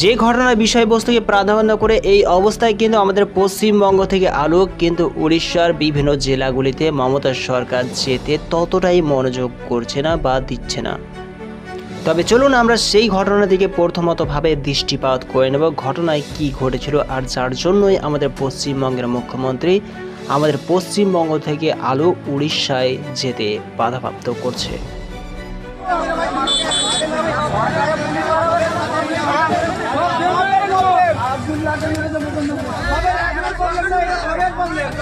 যে ঘটনার বিষয়বস্তুকে প্রাধান্য করে এই অবস্থায় কিন্তু আমাদের পশ্চিমবঙ্গ থেকে আলোক কিন্তু উড়িষ্যার বিভিন্ন জেলাগুলিতে মমতা সরকার যেতে ততটাই মনোযোগ করছে না বা দিচ্ছে না। তবে চলুন আমরা সেই ঘটনা দিকে প্রথমতভাবে দৃষ্টিপাত করে নেব। ঘটনায় কি ঘটেছিল আর যার জন্যই আমাদের পশ্চিমবঙ্গের মুখ্যমন্ত্রী আমাদের পশ্চিমবঙ্গ থেকে আলো উড়িষ্যায় যেতে বাধাপ্রাপ্ত করছে।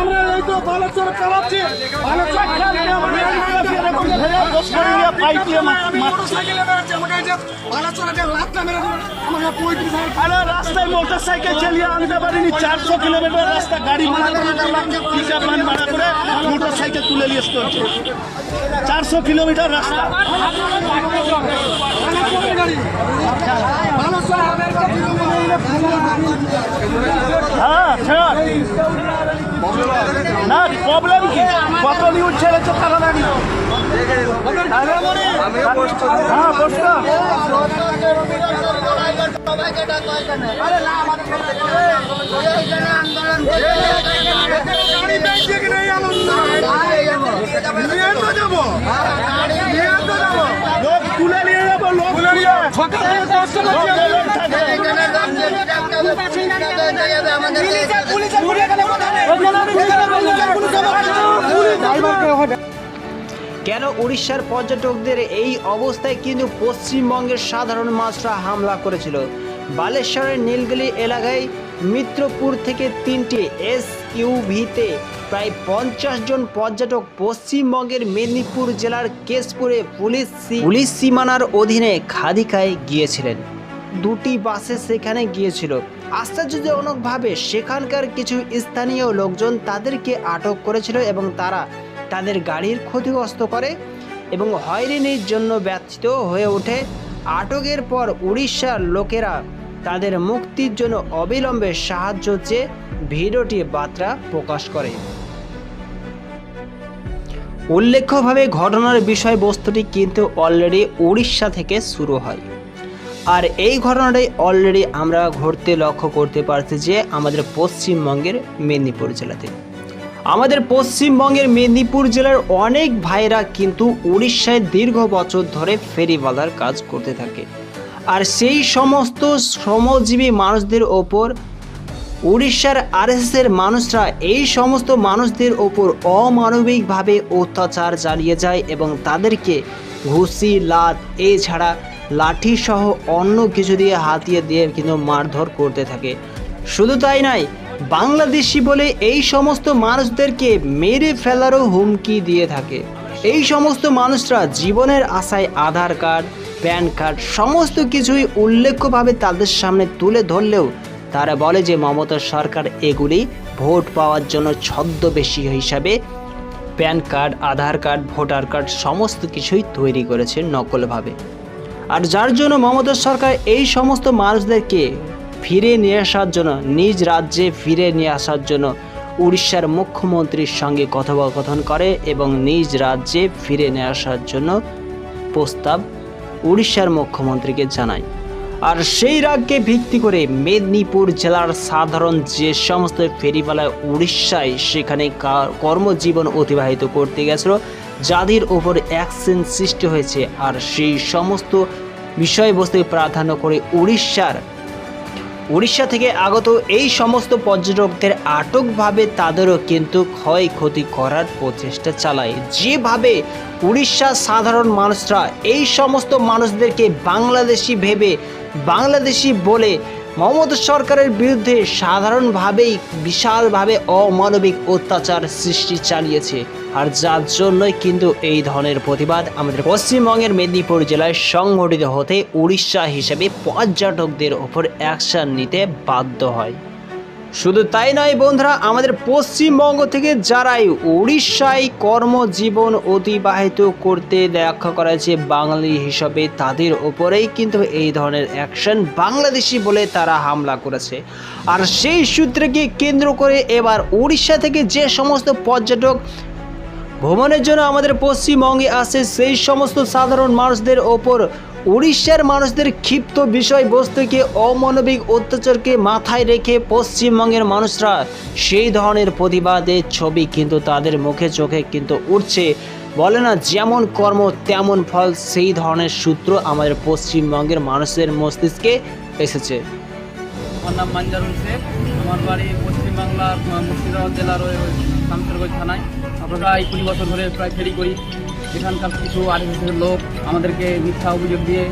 আমরা এই তো বালেশ্বর চালাচ্ছি বালেশ্বর রাস্তায় মোটর সাইকেল চালিয়ে আনতে পারিনি চারশো কিলোমিটার রাস্তা গাড়ি ভাড়া করে মোটর সাইকেল তুলে নিয়ে আসতে হচ্ছে চারশো কিলোমিটার রাস্তা হ্যাঁ না প্রবলেম কি? কত নিউজ ছেড়েছে তারা জানি হ্যাঁ বসতো লোক তুলে নিয়ে যাব লোক নিয়ে লোক থাকে। কেন উড়িষ্যার পর্যটকদের এই অবস্থায় কিন্তু পশ্চিমবঙ্গের সাধারণ মানুষরা হামলা করেছিল? বালেশ্বরের নীলগিরি এলাকায় মিত্রপুর থেকে তিনটি এস ইউভিতে প্রায় পঞ্চাশ জন পর্যটক পশ্চিমবঙ্গের মেদিনীপুর জেলার কেশপুরে পুলিশ পুলিশ সীমানার অধীনে খাদিকায় গিয়েছিলেন। দুটি বাসে সেখানে গিয়েছিল। আশ্চর্যজনকভাবে সেখানকার কিছু স্থানীয় লোকজন তাদেরকে আটক করেছিল এবং তারা তাদের গাড়ির ক্ষতিগ্রস্ত করে এবং হয়রানির জন্য ব্যথিত হয়ে ওঠে। আটকের পর উড়িষ্যার লোকেরা তাদের মুক্তির জন্য অবিলম্বে সাহায্য চেয়ে ভিডিওটি বার্তা প্রকাশ করে। উল্লেখ্যভাবে ঘটনার বিষয়বস্তুটি কিন্তু অলরেডি উড়িষ্যা থেকে শুরু হয়। আর এই ঘটনাটাই অলরেডি আমরা ঘটতে লক্ষ্য করতে পারছি যে আমাদের পশ্চিমবঙ্গের মেদিনীপুর জেলাতে। আমাদের পশ্চিমবঙ্গের মেদিনীপুর জেলার অনেক ভাইরা কিন্তু উড়িষ্যায় দীর্ঘ বছর ধরে ফেরিওয়ালার কাজ করতে থাকে। আর সেই সমস্ত শ্রমজীবী মানুষদের ওপর, উড়িষ্যার আরএসএসের মানুষরা এই সমস্ত মানুষদের ওপর অমানবিকভাবে অত্যাচার চালিয়ে যায় এবং তাদেরকে ঘুষি লাত এছাড়া লাঠি সহ অন্য কিছু দিয়ে হাতিয়ে দিয়ে কিন্তু মারধর করতে থাকে। শুধু তাই নয়, বাংলাদেশি বলে এই সমস্ত মানুষদেরকে মেরে ফেলারও হুমকি দিয়ে থাকে। এই সমস্ত মানুষরা জীবনের আশায় আধার কার্ড, প্যান কার্ড সমস্ত কিছুই উল্লেখ্যভাবে তাদের সামনে তুলে ধরলেও তারা বলে যে মমতা সরকার এগুলি ভোট পাওয়ার জন্য ছদ্মবেশী হিসাবে pan card, Aadhaar card, voter card সমস্ত কিছুই তৈরি করেছে নকলভাবে। আর যার জন্য মমতা সরকার এই সমস্ত মানুষদেরকে ফিরে নিয়ে আসার জন্য, নিজ রাজ্যে ফিরে নিয়ে আসার জন্য উড়িষ্যার মুখ্যমন্ত্রীর সঙ্গে কথোপকথন করে এবং নিজ রাজ্যে ফিরে নিয়ে আসার জন্য প্রস্তাব উড়িষ্যার মুখ্যমন্ত্রীকে জানায়। আর সেই রাগকে ভিত্তি করে মেদিনীপুর জেলার সাধারণ যে সমস্ত ফেরিওয়ালায় উড়িষ্যায় সেখানে কর্মজীবন অতিবাহিত করতে গেছিল যাদের ওপর অ্যাকশন সৃষ্টি হয়েছে আর সেই সমস্ত বিষয়বস্তুকে প্রাধান্য করে উড়িষ্যার, উড়িষ্যা থেকে আগত এই সমস্ত পর্যটকদের আটকভাবে তাদেরও কিন্তু ক্ষয়ক্ষতি করার প্রচেষ্টা চালায়। যেভাবে উড়িষ্যার সাধারণ মানুষরা এই সমস্ত মানুষদেরকে বাংলাদেশি ভেবে, বাংলাদেশি বলে মমতা সরকারের বিরুদ্ধে সাধারণভাবেই বিশালভাবে অমানবিক অত্যাচার সৃষ্টি চালিয়েছে। আর যার জন্যই কিন্তু এই ধরনের প্রতিবাদ আমাদের পশ্চিমবঙ্গের মেদিনীপুর জেলায় সংগঠিত হতে উড়িষ্যা হিসেবে পর্যটকদের ওপর অ্যাকশন নিতে বাধ্য হয়। শুধু তাই নয় বন্ধুরা, আমাদের পশ্চিমবঙ্গ থেকে যারাই উড়িষ্যায় কর্মজীবন অতিবাহিত করতে দেখা করেছে বাঙালি হিসাবে, তাদের ওপরেই কিন্তু এই ধরনের অ্যাকশন বাংলাদেশি বলে তারা হামলা করেছে। আর সেই সূত্রকে কেন্দ্র করে এবার উড়িষ্যা থেকে যে সমস্ত পর্যটক ভ্রমণের জন্য আমাদের পশ্চিমবঙ্গে আসে, সেই সমস্ত সাধারণ মানুষদের ওপর উড়িষ্যার মানুষদের ক্ষিপ্ত বিষয়বস্তুকে অমানবিক অত্যাচারকে মাথায় রেখে পশ্চিমবঙ্গের মানুষরা সেই ধরনের প্রতিবাদের ছবি কিন্তু তাদের মুখে চোখে কিন্তু উঠছে বলে না, যেমন কর্ম, তেমন ফল, সেই ধরনের সূত্র আমাদের পশ্চিমবঙ্গের মানুষের মস্তিষ্কে এসেছে। আমার নাম মানজারুল শেখ আমার বাড়ি পশ্চিমবাংলার মুর্শিদাবাদ জেলার শামসেরগঞ্জ থানায়। আমরা এই কুড়ি বছর ধরে প্রায় ফেরি করি। এখানকার কিছু আদিবাসীদের লোক আমাদেরকে মিথ্যা অভিযোগ দিয়ে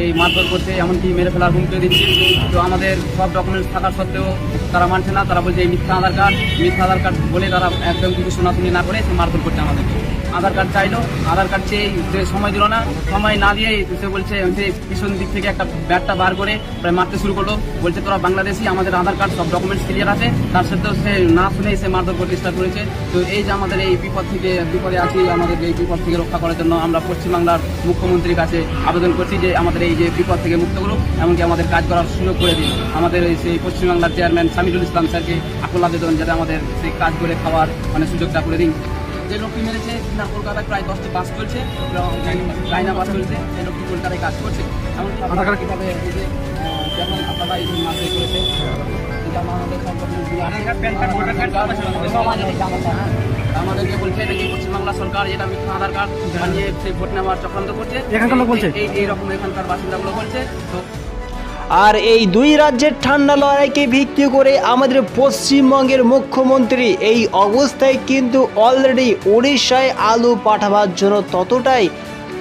এই মারধর করছে, এমনকি মেরে ফেলার হুমকি দিচ্ছে। তো আমাদের সব ডকুমেন্টস থাকা সত্ত্বেও তারা মানছে না, তারা বলছে এই মিথ্যা আধার কার্ড, মিথ্যা আধার কার্ড বলে তারা একদম কিছু শোনাশুনি না করে সে মারধর করছে আমাদেরকে। আধার কার্ড চাইলো, আধার কার্ড চেয়ে সময় দিল না। সময় না দিয়ে সে বলছে সে পিছন দিক থেকে একটা ব্যাগটা বার করে প্রায় মারতে শুরু করল। বলছে, তোরা বাংলাদেশি, আমাদের আধার কার্ড, সব ডকুমেন্টস ক্লিয়ার আছে। তার সত্ত্বেও সে না শুনে সে মারধর করতে স্টার্ট করেছে। তো এই যে আমাদের এই বিপদ থেকে, বিপদে আছি, আমাদের এই বিপদ থেকে রক্ষা করার জন্য আমরা পশ্চিমবাংলার মুখ্যমন্ত্রীর কাছে আবেদন করছি যে, আমাদের এই যে বিপদ থেকে মুক্ত করুক, এমনকি আমাদের কাজ করার সুযোগ করে দিন। আমাদের এই সেই পশ্চিমবাংলার চেয়ারম্যান সামিরুল ইসলাম স্যারকে আকুল আবেদন যাতে আমাদের সেই কাজ করে খাওয়ার মানে সুযোগটা করে দিন। যে লোকটি মেরেছে তার কলকাতায় প্রায় দশটি বাস চলছে চাইনা বাস চলছে সেই লোকটি কলকাতায় কাজ করছে। এমনকি আপনারা কীভাবে এই যে যেমন আপনারা এই মাসে করেছে যে হ্যাঁ। আমাদেরকে বলছে পশ্চিমবাংলা সরকার মিথ্যা আধার কার্ড বানিয়ে সেই ভোট নেওয়ার চক্রান্ত করছে। এখানকার লোক বলছে? এই এইরকম এখানকার বাসিন্দাগুলো বলছে। তো আর এই দুই রাজ্যের ঠান্ডা লড়াইকে ভিত্তি করে আমাদের পশ্চিমবঙ্গের মুখ্যমন্ত্রী এই অবস্থায় কিন্তু অলরেডি উড়িষ্যায় আলু পাঠাবার জন্য ততটাই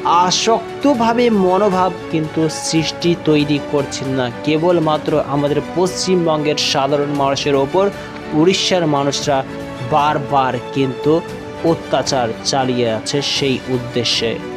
আসক্তভাবে মনোভাব কিন্তু সৃষ্টি তৈরি করছেন না। কেবলমাত্র আমাদের পশ্চিমবঙ্গের সাধারণ মানুষের ওপর উড়িষ্যার মানুষরা বারবার কিন্তু অত্যাচার চালিয়ে আছে সেই উদ্দেশ্যে।